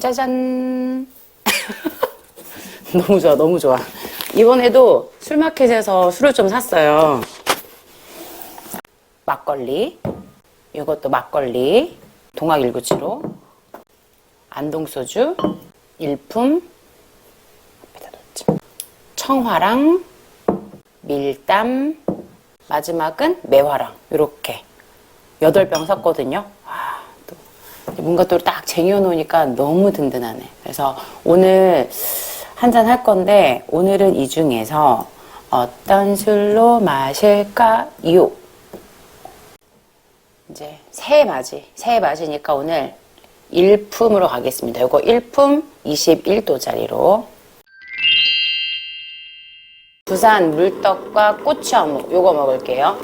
짜잔. 너무 좋아, 너무 좋아. 이번에도 술마켓에서 술을 좀 샀어요. 막걸리. 이것도 막걸리. 동학 197호. 안동소주. 일품. 청화랑. 밀담. 마지막은 매화랑. 요렇게. 8병 샀거든요. 와, 또 뭔가 또 딱 쟁여놓으니까 너무 든든하네. 그래서 오늘 한 잔 할 건데 오늘은 이 중에서 어떤 술로 마실까요? 이제 새해 맞이, 새해 맞이니까 오늘 일품으로 가겠습니다. 이거 일품 21도짜리로. 부산 물떡과 꼬치 어묵 요거 먹을게요.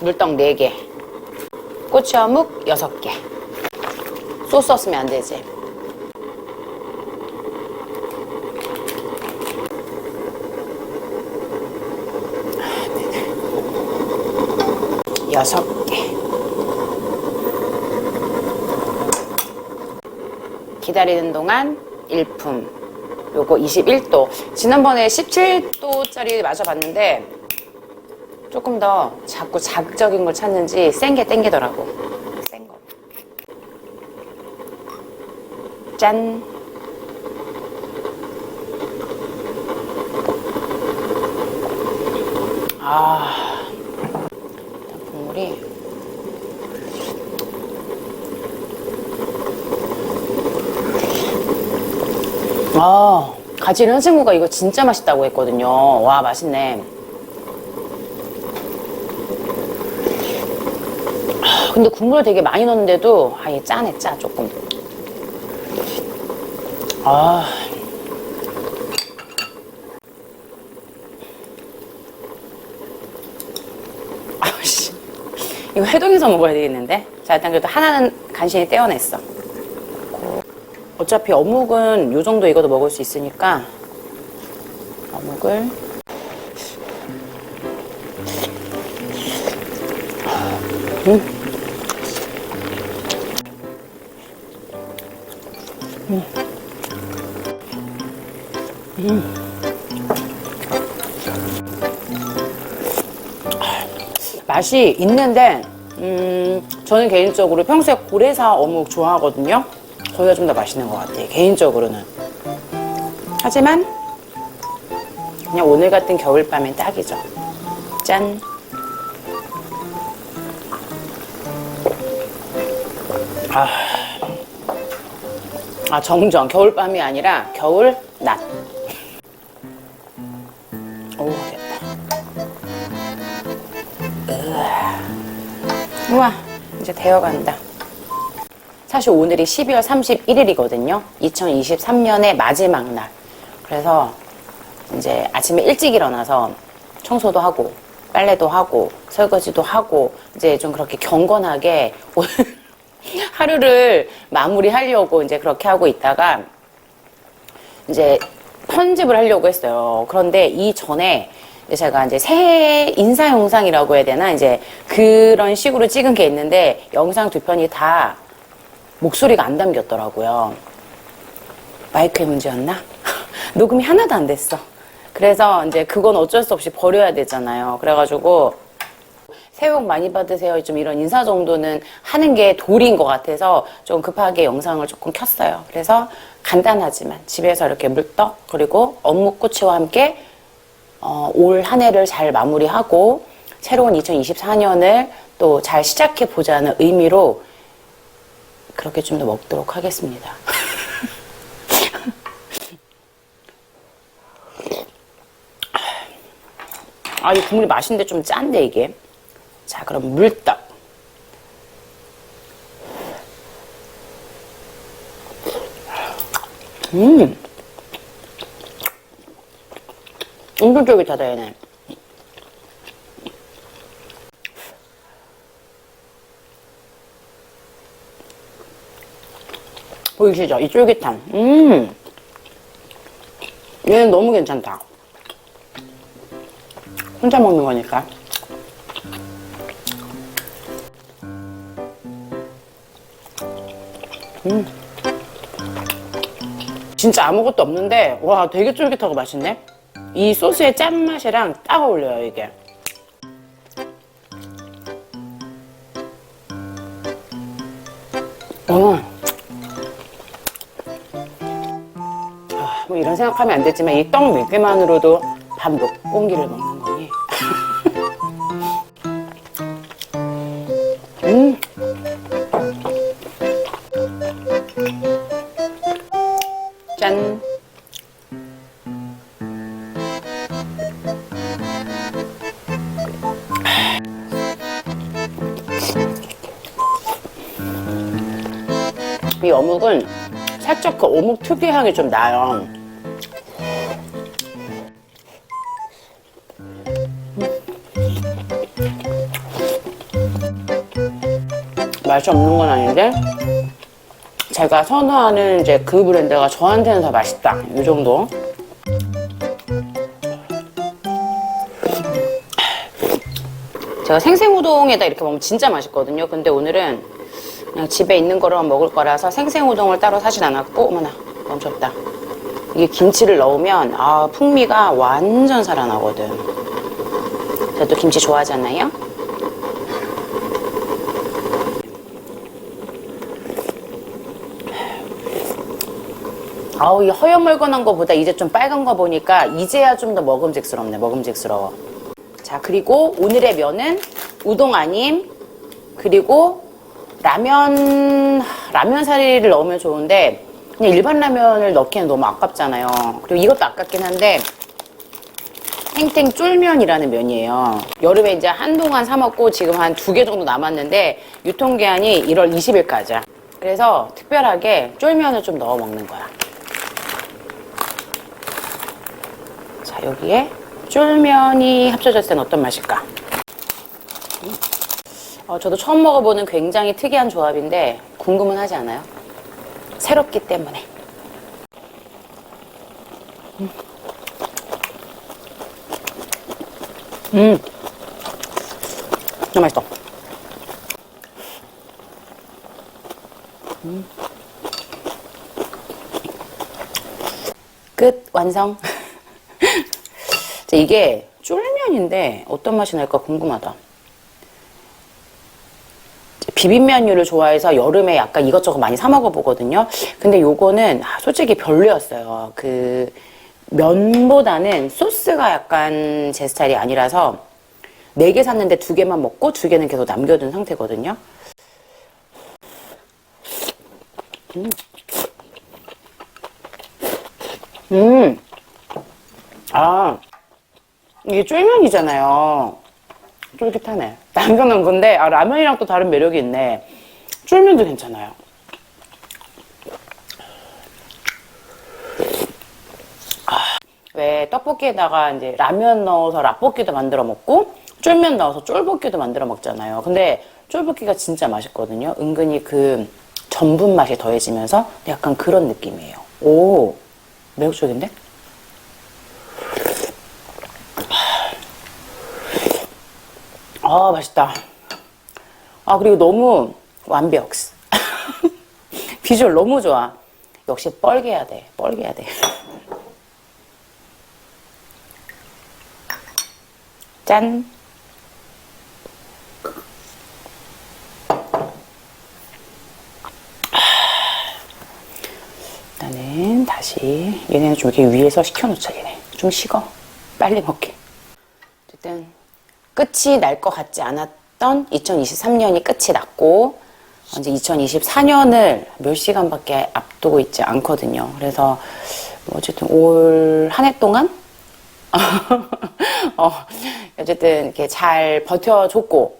물떡 4개. 꼬치 어묵 6개. 소스 없으면 안 되지. 여섯 개. 기다리는 동안 일품. 요거 21도. 지난번에 17도짜리 마셔봤는데 조금 더 자꾸 자극적인 걸 찾는지 센 게 땡기더라고. 센 거. 짠. 아. 국물이. 아, 가지는 친구가 이거 진짜 맛있다고 했거든요. 와, 맛있네. 근데 국물을 되게 많이 넣는데도 아예 짜네 짜 조금. 아. 아씨. 이거 해동해서 먹어야 되겠는데? 자 일단 그래도 하나는 간신히 떼어냈어. 어차피 어묵은 요 정도 익어도 먹을 수 있으니까 어묵을 맛이 있는데 음, 저는 개인적으로 평소에 고래사 어묵 좋아하거든요. 거기가 좀 더 맛있는 것 같아요. 개인적으로는. 하지만 그냥 오늘 같은 겨울밤엔 딱이죠. 짠. 아, 아 정정 겨울밤이 아니라 겨울 낮. 우와 이제 되어간다. 사실 오늘이 12월 31일이거든요. 2023년의 마지막 날. 그래서 이제 아침에 일찍 일어나서 청소도 하고 빨래도 하고 설거지도 하고 이제 좀 그렇게 경건하게 오늘 하루를 마무리하려고 이제 그렇게 하고 있다가 이제 편집을 하려고 했어요. 그런데 이 전에 이 제 제가 이제 새해 인사 영상이라고 해야 되나 이제 그런 식으로 찍은 게 있는데 영상 두 편이 다 목소리가 안 담겼더라고요. 마이크의 문제였나? 녹음이 하나도 안 됐어. 그래서 이제 그건 어쩔 수 없이 버려야 되잖아요. 그래가지고 새해 복 많이 받으세요. 좀 이런 인사 정도는 하는 게 도리인 것 같아서 좀 급하게 영상을 조금 켰어요. 그래서 간단하지만 집에서 이렇게 물떡 그리고 어묵꼬치와 함께 어, 올 한 해를 잘 마무리하고 새로운 2024년을 또 잘 시작해 보자는 의미로 그렇게 좀 더 먹도록 하겠습니다. 아, 이 국물이 맛있는데 좀 짠데, 이게. 자, 그럼 물떡. 음. 쫄깃하다, 얘네. 보이시죠? 이 쫄깃함. 음. 얘는 너무 괜찮다. 혼자 먹는 거니까. 음. 진짜 아무것도 없는데 와 되게 쫄깃하고 맛있네. 이 소스의 짠맛이랑 딱 어울려요 이게. 어. 아, 뭐 이런 생각하면 안 되지만 이 떡 몇 개만으로도 밥 몇 공기를 먹는 그 어묵 특유의 향이 좀 나요. 맛이 없는 건 아닌데 제가 선호하는 이제 그 브랜드가 저한테는 더 맛있다. 이 정도. 제가 생생우동에다 이렇게 먹으면 진짜 맛있거든요. 근데 오늘은 집에 있는 거로만 먹을 거라서 생생우동을 따로 사진 않았고, 어머나, 멈췄다. 이게 김치를 넣으면, 아, 풍미가 완전 살아나거든. 저도 김치 좋아하잖아요? 아우, 이 허여멀건한 거보다 이제 좀 빨간 거 보니까 이제야 좀 더 먹음직스럽네, 먹음직스러워. 자, 그리고 오늘의 면은 우동 아님, 그리고 라면, 라면 사리를 넣으면 좋은데, 그냥 일반 라면을 넣기엔 너무 아깝잖아요. 그리고 이것도 아깝긴 한데, 탱탱 쫄면이라는 면이에요. 여름에 이제 한동안 사 먹고 지금 한 두 개 정도 남았는데, 유통 기한이 1월 20일까지야. 그래서 특별하게 쫄면을 좀 넣어 먹는 거야. 자, 여기에 쫄면이 합쳐졌을 땐 어떤 맛일까? 음. 어, 저도 처음 먹어보는 굉장히 특이한 조합인데 궁금은 하지 않아요? 새롭기 때문에. 음. 음. 너무 맛있어. 음. 끝 완성. 자, 이게 쫄면인데 어떤 맛이 날까 궁금하다. 비빔면류를 좋아해서 여름에 약간 이것저것 많이 사 먹어 보거든요. 근데 요거는 아, 솔직히 별로였어요. 그 면보다는 소스가 약간 제 스타일이 아니라서 네 개 샀는데 두 개만 먹고 두 개는 계속 남겨둔 상태거든요. 음. 음. 아. 이게 쫄면이잖아요. 쫄깃하네. 남겨놓은 건데, 아, 라면이랑 또 다른 매력이 있네. 쫄면도 괜찮아요. 아, 왜 떡볶이에다가 이제 라면 넣어서 라볶이도 만들어 먹고, 쫄면 넣어서 쫄볶이도 만들어 먹잖아요. 근데 쫄볶이가 진짜 맛있거든요. 은근히 그 전분 맛이 더해지면서 약간 그런 느낌이에요. 오, 매력적인데? 아, 맛있다. 아, 그리고 너무 완벽. 비주얼 너무 좋아. 역시 뻘개야 돼. 뻘개야 돼. 짠. 일단은 다시 얘네는 좀 이렇게 위에서 식혀놓자 얘네. 좀 식어. 빨리 먹게. 어쨌든 끝이 날 것 같지 않았던 2023년이 끝이 났고 이제 2024년을 몇 시간밖에 앞두고 있지 않거든요. 그래서 뭐 어쨌든 올 한 해 동안 어, 어쨌든 이렇게 잘 버텨줬고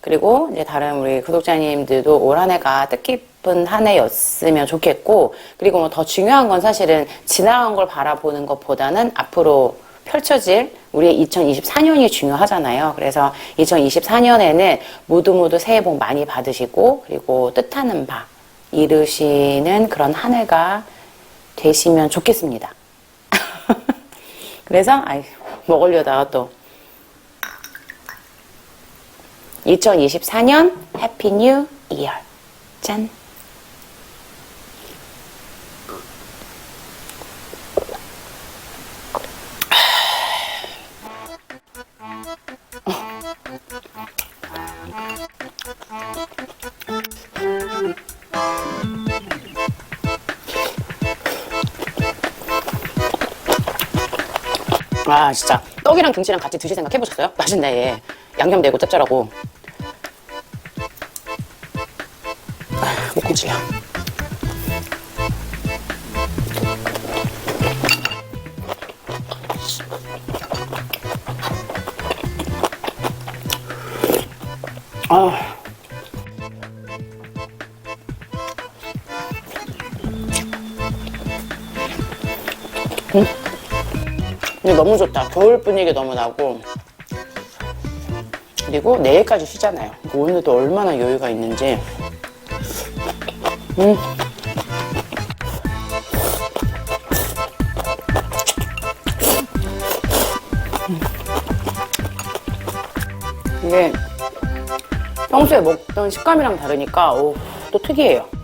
그리고 이제 다른 우리 구독자님들도 올 한 해가 뜻깊은 한 해였으면 좋겠고 그리고 뭐 더 중요한 건 사실은 지나간 걸 바라보는 것보다는 앞으로 펼쳐질 우리의 2024년이 중요하잖아요. 그래서 2024년에는 모두 모두 새해 복 많이 받으시고 그리고 뜻하는 바 이루시는 그런 한 해가 되시면 좋겠습니다. 그래서 아이 먹으려다가 또 2024년 해피 뉴 이어 짠 아 진짜. 떡이랑 김치랑 같이 드실 생각 해보셨어요? 맛있네 얘. 양념되고 짭짤하고. 아, 못 끊지려 아 근데 너무 좋다. 겨울 분위기 너무 나고. 그리고 내일까지 쉬잖아요. 오늘도 얼마나 여유가 있는지. 음. 이게 평소에 먹던 식감이랑 다르니까 오, 또 특이해요.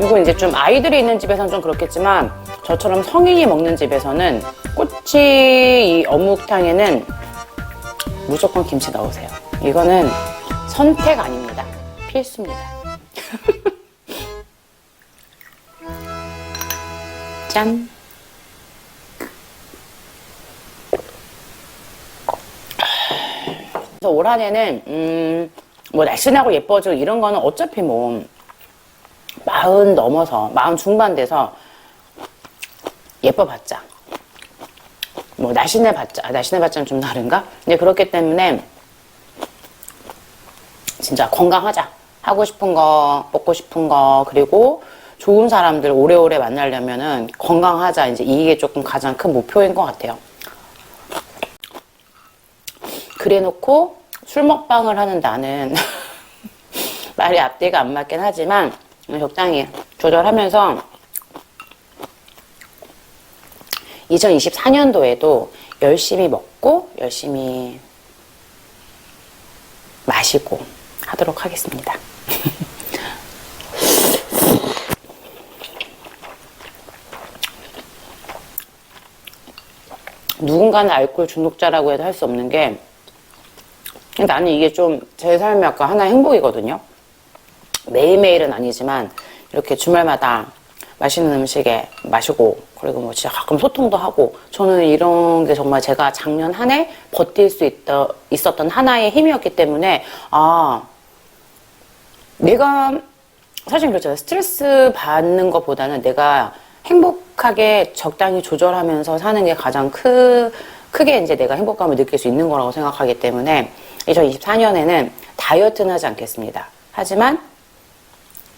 그리고 이제 좀 아이들이 있는 집에서는 좀 그렇겠지만 저처럼 성인이 먹는 집에서는 꼬치 이 어묵탕에는 무조건 김치 넣으세요. 이거는 선택 아닙니다. 필수입니다. 짠. 그래서 올 한해는 음, 뭐 날씬하고 예뻐지고 이런 거는 어차피 뭐 마흔 넘어서 마흔 중반 돼서 예뻐봤자 뭐 날씬해봤자 아, 날씬해봤자는 좀 다른가? 근데 그렇기 때문에 진짜 건강하자 하고 싶은 거 먹고 싶은 거 그리고 좋은 사람들 오래오래 만나려면은 건강하자 이제 이게 조금 가장 큰 목표인 것 같아요. 그래놓고 술 먹방을 하는 나는 말이 앞뒤가 안 맞긴 하지만 적당히 조절하면서 2024년도에도 열심히 먹고 열심히 마시고 하도록 하겠습니다. 누군가는 알코올 중독자라고 해도 할 수 없는 게 나는 이게 좀 제 삶의 아까 하나의 행복이거든요. 매일매일은 아니지만 이렇게 주말마다 맛있는 음식에 마시고 그리고 뭐 진짜 가끔 소통도 하고 저는 이런 게 정말 제가 작년 한 해 버틸 수 있다, 있었던 하나의 힘이었기 때문에 아 내가 사실 그렇잖아요 스트레스 받는 것보다는 내가 행복하게 적당히 조절하면서 사는 게 가장 크, 크게 이제 내가 행복감을 느낄 수 있는 거라고 생각하기 때문에 2024년에는 다이어트는 하지 않겠습니다. 하지만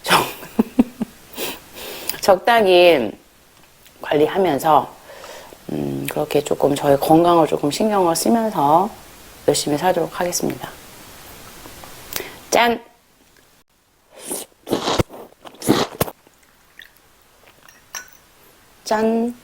적, 적당히 관리하면서 음, 그렇게 조금 저의 건강을 조금 신경을 쓰면서 열심히 살도록 하겠습니다. 짠! 짠!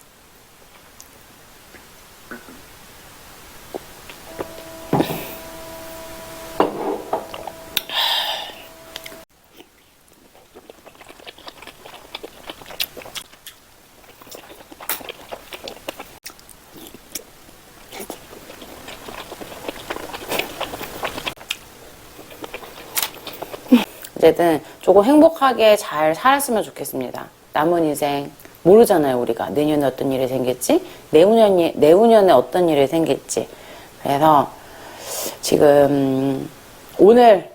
어쨌든 조금 행복하게 잘 살았으면 좋겠습니다. 남은 인생 모르잖아요 우리가 내년에 어떤 일이 생길지 내후년이 내후년에 어떤 일이 생길지 그래서 지금 오늘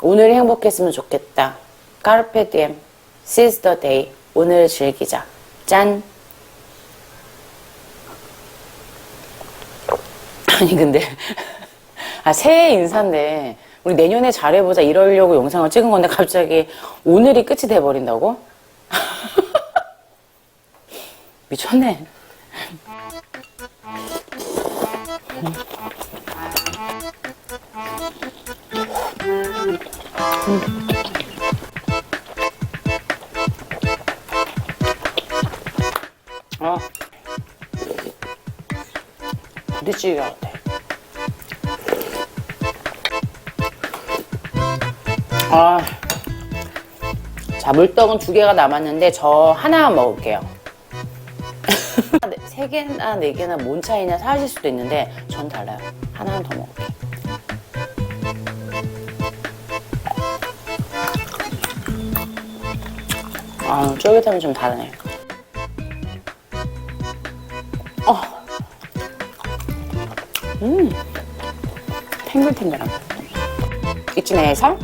오늘이 행복했으면 좋겠다. 카르페 디엠 the day 오늘을 즐기자. 짠. 아니 근데 아 새해 인사인데 우리 내년에 잘해보자 이러려고 영상을 찍은 건데 갑자기 오늘이 끝이 돼버린다고? 미쳤네. 아. 부딪히기 같아. 아. 자, 물떡은 두 개가 남았는데 저 하나만 먹을게요. 네, 세 개나 네 개나 뭔 차이냐 사실 수도 있는데 전 달라요. 하나는 더 먹을게요. 아, 쫄깃함이 좀 다르네. 어. 음. 탱글탱글함. 이쯤에서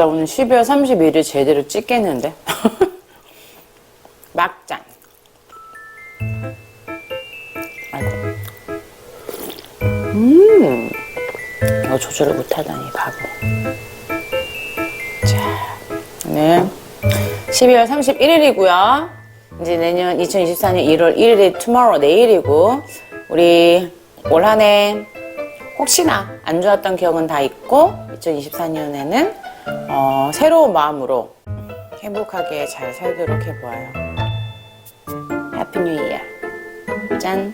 나 오늘 12월 31일 제대로 찍겠는데? 막잔. 아이고. 음. 이거 조절을 못하다니, 바보. 자, 네. 12월 31일이고요. 이제 내년 2024년 1월 1일이 tomorrow 내일이고, 우리 올 한해 혹시나 안 좋았던 기억은 다 있고, 2024년에는 어, 새로운 마음으로 행복하게 잘 살도록 해보아요. 해피 뉴 이어. 짠.